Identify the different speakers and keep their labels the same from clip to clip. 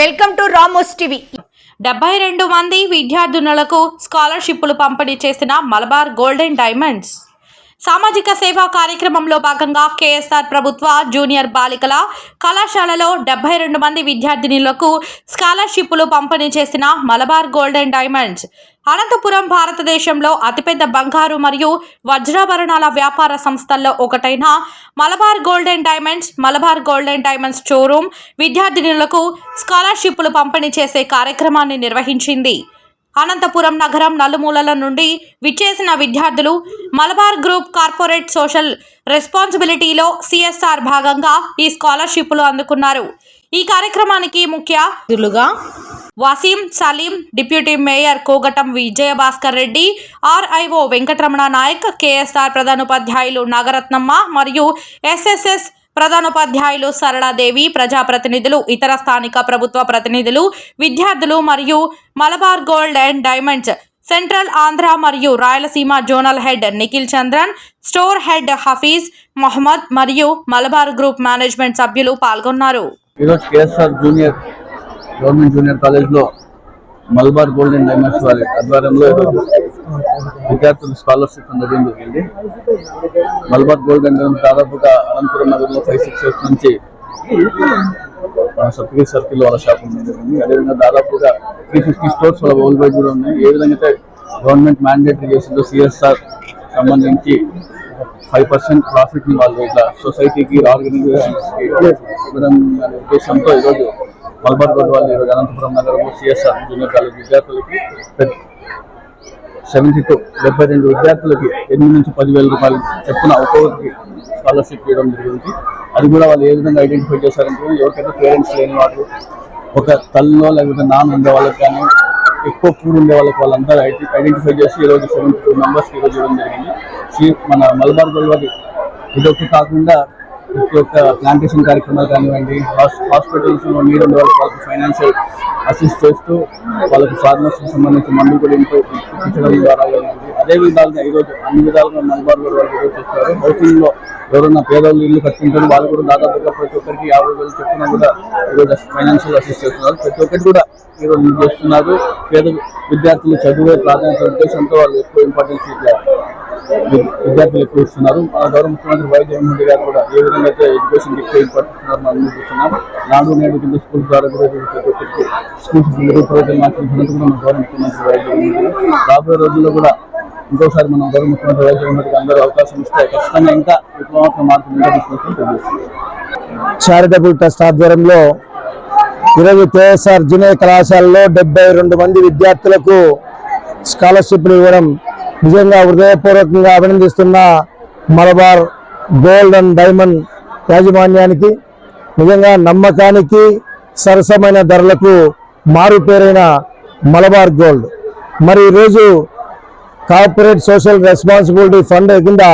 Speaker 1: Welcome to Ramos TV.
Speaker 2: డెబ్బై రెండు మంది విద్యార్థినులకు స్కాలర్షిప్లు పంపిణీ చేసిన మలబార్ గోల్డెన్ డైమండ్స్. సామాజిక సేవా కార్యక్రమంలో భాగంగా కేఎస్ఆర్ ప్రభుత్వ జూనియర్ బాలికల కళాశాలలో డెబ్బై రెండు మంది విద్యార్థినులకు స్కాలర్షిప్లు పంపిణీ చేసిన మలబార్ గోల్డెన్ డైమండ్స్. అనంతపురం భారతదేశంలో అతిపెద్ద బంగారు మరియు వజ్రాభరణాల వ్యాపార సంస్థల్లో ఒకటైన Malabar golden diamonds Malabar golden diamonds showroom విద్యార్థినులకు స్కాలర్షిప్లు పంపిణీ చేసే కార్యక్రమాన్ని నిర్వహించింది. అనంతపురం నగరం నలుమూలల నుండి విచ్చేసిన విద్యార్థులు మలబార్ గ్రూప్ కార్పొరేట్ సోషల్ రెస్పాన్సిబిలిటీలో సిఎస్ఆర్ భాగంగా ఈ స్కాలర్షిప్లు అందుకున్నారు. ఈ కార్యక్రమానికి ముఖ్య అతిథులుగా Waseem Saleem deputy mayor Kogatam Vijayabhaskar Reddy RIO Venkataramana Nayak KSR ప్రధానోపాధ్యాయులు నాగరత్నమ్మ మరియు ఎస్ఎస్ఎస్ ప్రధానోపాధ్యాయులు సరళాదేవి ప్రజాప్రతినిధులు ఇతర స్థానిక ప్రభుత్వ ప్రతినిధులు విద్యార్థులు మరియు Malabar gold and diamonds central Andhra మరియు Rayalaseema zonal head Nikhil Chandran store head Hafeez Mohammed మరియు మలబార్ గ్రూప్ మేనేజ్మెంట్ సభ్యులు పాల్గొన్నారు.
Speaker 3: ఈరోజు కేఎస్ఆర్ జూనియర్ గవర్నమెంట్ జూనియర్ కాలేజ్లో మల్బార్ గోల్డెన్ డైమండ్స్ వారి ఆధ్వర్యంలో ఈరోజు విద్యార్థులు స్కాలర్షిప్ అందడం జరిగింది మల్బార్ గోల్డెన్ డైమండ్స్ దాదాపుగా అనంతపురం నగరంలో ఫైవ్ సిక్స్ ఇయర్స్ నుంచి సర్టిఫికేట్ సర్కిల్ వాళ్ళ షాప్ ఉండడం జరిగింది అదేవిధంగా దాదాపుగా త్రీ ఫిఫ్టీ స్టోర్స్ వాళ్ళ వరల్డ్ వైడ్ కూడా ఉన్నాయి. ఏ విధంగా అయితే గవర్నమెంట్ మ్యాండేటరీ చేసిందో సిఎస్ఆర్ సంబంధించి ఫైవ్ పర్సెంట్ ప్రాఫిట్ని వాళ్ళు ఇట్లా సొసైటీకి ఆర్గనైజేషన్స్కి ఇవ్వడం అనే ఉద్దేశంతో ఈరోజు మల్బార్ గోల్డ్ వాళ్ళు ఈరోజు అనంతపురం నగరంలో సిఎస్ఆర్ జూనియర్ కాలేజ్ విద్యార్థులకి సెవెంటీ టూ డెబ్బై రెండు విద్యార్థులకి ఎనిమిది నుంచి పదివేల రూపాయలు చెప్పున ఒక్కొక్కరికి స్కాలర్షిప్ ఇవ్వడం జరిగింది. అది కూడా వాళ్ళు ఏ విధంగా ఐడెంటిఫై చేశారంటే ఎవరికైతే పేరెంట్స్ లేని వాళ్ళు ఒక తల్లిలో లేకపోతే నాన్న ఉండే వాళ్ళకి కానీ ఎక్కువ పూర్ ఉండే వాళ్ళకి వాళ్ళందరూ ఐడెంటిఫై చేసి ఈరోజు సెవెంటీ టూ మెంబర్స్కి ఈరోజు ఇవ్వడం జరిగింది. సి- మన మలబార్ గోల్వాది ఇదొక కాకుండా ప్రతి ఒక్క ప్లాంటేషన్ కార్యక్రమాలు కానివ్వండి హాస్పిటల్స్ నీరు ఉండే వాళ్ళకి వాళ్ళకి ఫైనాన్షియల్ అసిస్ట్ చేస్తూ వాళ్ళకి ఫార్మర్స్కి సంబంధించి మందులు కూడా ఇంట్లో ద్వారా కానివ్వండి అదే విధాలుగా ఈరోజు అన్ని విధాలుగా మలబార్ గోల్డ్ వాళ్ళు ఈరోజు చేస్తారు హౌసింగ్లో ఎవరైనా పేదవాళ్ళు ఇల్లు కట్టుకుంటారు వాళ్ళు కూడా దాదాపుగా ప్రతి ఒక్కరికి యాభై వేలు చెప్పినా కూడా ఈరోజు ఫైనాన్షియల్ అసిస్ట్ చేస్తున్నారు. ప్రతి ఒక్కటి కూడా ఈరోజు చేస్తున్నారు. పేద విద్యార్థులు చదువే ప్రాధాన్యత ఉద్దేశంతో వాళ్ళు ఎక్కువ ఇంపార్టెన్స్ ఇచ్చారు విద్యార్థులు ఎక్కువ ఇస్తున్నారు. మన గౌరవ ముఖ్యమంత్రి వై జగన్మోహన్ రెడ్డి గారు కూడా ఏ విధంగా అయితే ఎడ్యుకేషన్ ఎక్కువ ఇంపార్టెంట్ మనం చూస్తున్నాం. నాడు నేడు కింద స్కూల్ ద్వారా కూడా ప్రతి ఒక్కరికి స్కూల్స్ మార్చిన ఘనత కూడా మన గౌరవ ముఖ్యమంత్రి వై జగన్మోహన్ రెడ్డి రాబోయే రోజుల్లో కూడా ఇంకోసారి మనం గౌరవ ముఖ్యమంత్రి వై అందరూ అవకాశం ఇస్తే ఖచ్చితంగా ఇంకా విప్లవాత్మక మార్పులు తెలియజేస్తుంది
Speaker 4: చారిటబుల్ ట్రస్ట్ ఆధ్వర్యంలో ఈరోజు కేఎస్ఆర్ జూనియర్ కళాశాలలో డెబ్బై రెండు మంది విద్యార్థులకు స్కాలర్షిప్లు ఇవ్వడం నిజంగా హృదయపూర్వకంగా అభినందిస్తున్న మలబార్ గోల్డ్ అండ్ డైమండ్ యాజమాన్యానికి నిజంగా నమ్మకానికి సరసమైన ధరలకు మారుపేరైన మలబార్ గోల్డ్. మరి ఈరోజు కార్పొరేట్ సోషల్ రెస్పాన్సిబిలిటీ ఫండ్ కింద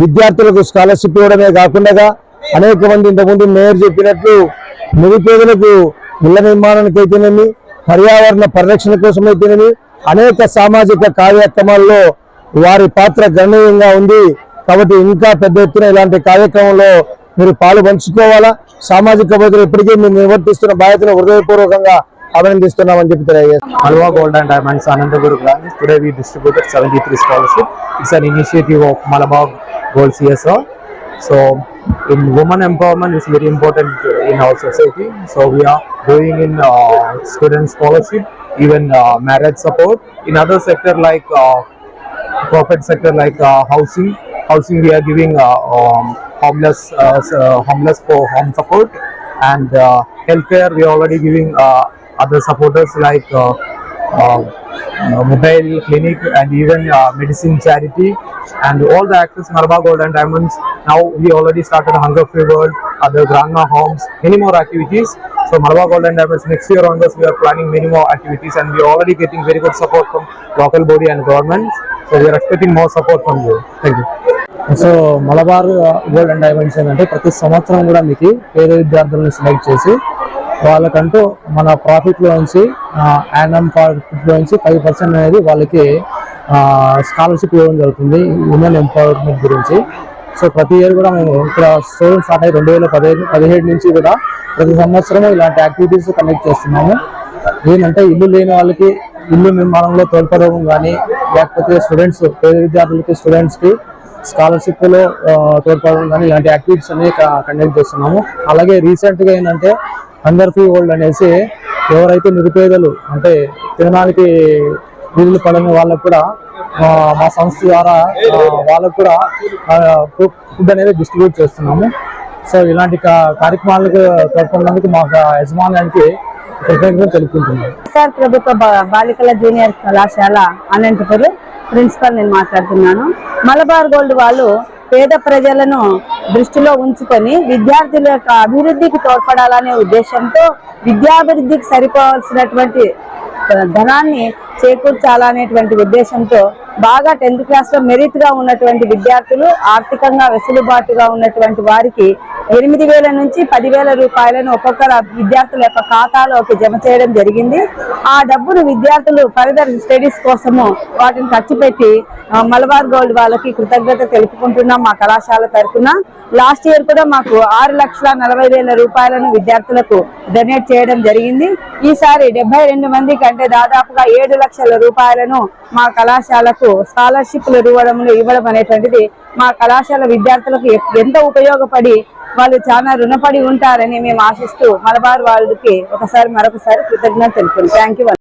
Speaker 4: విద్యార్థులకు స్కాలర్షిప్ ఇవ్వడమే కాకుండా అనేక మంది ఇంతకుముందు మేయర్ చెప్పినట్లు నిరుపేదలకు ఇళ్ళ నిర్మాణానికి అయితేనేమి పర్యావరణ పరిరక్షణ కోసం అయితేనేమి అనేక సామాజిక కార్యక్రమాల్లో వారి పాత్ర గణనీయంగా ఉంది. కాబట్టి ఇంకా పెద్ద ఎత్తున ఇలాంటి కార్యక్రమంలో మీరు పాలు పంచుకోవాలా? సామాజిక బాధ్యతలు ఇప్పటికే మీరు నిర్వర్తిస్తున్న బాధ్యతను హృదయపూర్వకంగా అభినందిస్తున్నామని చెప్పి తెలియజేస్తాం
Speaker 5: Malwa Gold and Diamonds Anandaguru branch. Today we distributed 73 scholarship. It's an initiative of Malabar Gold CSR. So in women empowerment is very important in our society. So we are doing in uh, student scholarship, even uh, marriage support. In other sector like uh, corporate sector like uh, housing, housing we are giving uh, um, homeless uh, s- uh, homeless for home support and uh, healthcare we are already giving uh, other supporters like uh, uh, uh, mobile clinic and even uh, medicine charity and all the actors Marba Gold and Diamonds now we already started Hunger Free World other grandma homes many more activities so Marba Gold and Diamonds next year onwards we are planning many more activities and we are already getting very good support from local body and government so we are expecting more support from you thank you
Speaker 4: so Malabar gold and diamonds ఏంటంటే ప్రతి సంవత్సరం కూడా మీకు పేద విద్యార్థులను select చేసి వాళ్ళకంటూ మన ప్రాఫిట్లో నుంచి యానం ప్రాఫిట్ నుంచి ఫైవ్ పర్సెంట్ అనేది వాళ్ళకి స్కాలర్షిప్ ఇవ్వడం జరుగుతుంది ఉమెన్ ఎంపవర్మెంట్ గురించి.
Speaker 6: సో ప్రతి ఇయర్ కూడా మేము ఇక్కడ స్టూడెంట్ స్టార్ట్ అయ్యి రెండు వేల పదిహేను పదిహేడు నుంచి కూడా ప్రతి సంవత్సరం ఇలాంటి యాక్టివిటీస్ కండక్ట్ చేస్తున్నాము. ఏంటంటే ఇల్లు లేని వాళ్ళకి ఇల్లు నిర్మాణంలో తోడ్పడడం కానీ లేకపోతే స్టూడెంట్స్ పేద విద్యార్థులకి స్టూడెంట్స్కి స్కాలర్షిప్లో తోడ్పడడం కానీ ఇలాంటి యాక్టివిటీస్ అనేవి కండక్ట్ చేస్తున్నాము. అలాగే రీసెంట్గా ఏంటంటే అండర్ ఫ్రీ ఓల్డ్ అనేసి ఎవరైతే నిరుపేదలు అంటే తినడానికి వీళ్ళు పడని వాళ్ళకు కూడా మా సంస్థ ద్వారా వాళ్ళకు కూడా ఫుడ్ అనేది డిస్ట్రిబ్యూట్ చేస్తున్నాము. సో ఇలాంటి కార్యక్రమాలకు తోడ్పడినందుకు మా యజమానానికి కృతజ్ఞతలు తెలుపుకుంటున్నాను
Speaker 1: సార్ ప్రభుత్వ బాలికల జూనియర్ కళాశాల అనంతపురం ప్రిన్సిపల్ నేను మాట్లాడుతున్నాను. మలబార్ గోల్డ్ వాళ్ళు పేద ప్రజలను దృష్టిలో ఉంచుకొని విద్యార్థుల యొక్క అభివృద్ధికి తోడ్పడాలనే ఉద్దేశంతో విద్యాభివృద్ధికి సరిపోవాల్సినటువంటి ధనాన్ని చేకూర్చాలనేటువంటి ఉద్దేశంతో బాగా టెన్త్ క్లాస్లో మెరిట్గా ఉన్నటువంటి విద్యార్థులు ఆర్థికంగా వెసులుబాటుగా ఉన్నటువంటి వారికి ఎనిమిది వేల నుంచి పదివేల రూపాయలను ఒక్కొక్క విద్యార్థుల యొక్క ఖాతాలోకి జమ చేయడం జరిగింది. ఆ డబ్బును విద్యార్థులు ఫర్దర్ స్టడీస్ కోసము వాటిని ఖర్చు పెట్టి మలబార్ గోల్డ్ వాళ్ళకి కృతజ్ఞత తెలుపుకుంటున్నాం మా కళాశాల తరఫున. లాస్ట్ ఇయర్ కూడా మాకు ఆరు లక్షల నలభై వేల రూపాయలను విద్యార్థులకు డొనేట్ చేయడం జరిగింది. ఈసారి డెబ్బై రెండు మంది కంటే దాదాపుగా ఏడు లక్షల రూపాయలను మా కళాశాలకు స్కాలర్షిప్లు ఇవ్వడం ఇవ్వడం అనేటువంటిది మా కళాశాల విద్యార్థులకు ఎంత ఎంతో ఉపయోగపడి వాళ్ళు చాలా రుణపడి ఉంటారని మేము ఆశిస్తూ మలబార్ వాళ్ళకి ఒకసారి మరొకసారి కృతజ్ఞత తెలుపుతుంది థ్యాంక్ యూ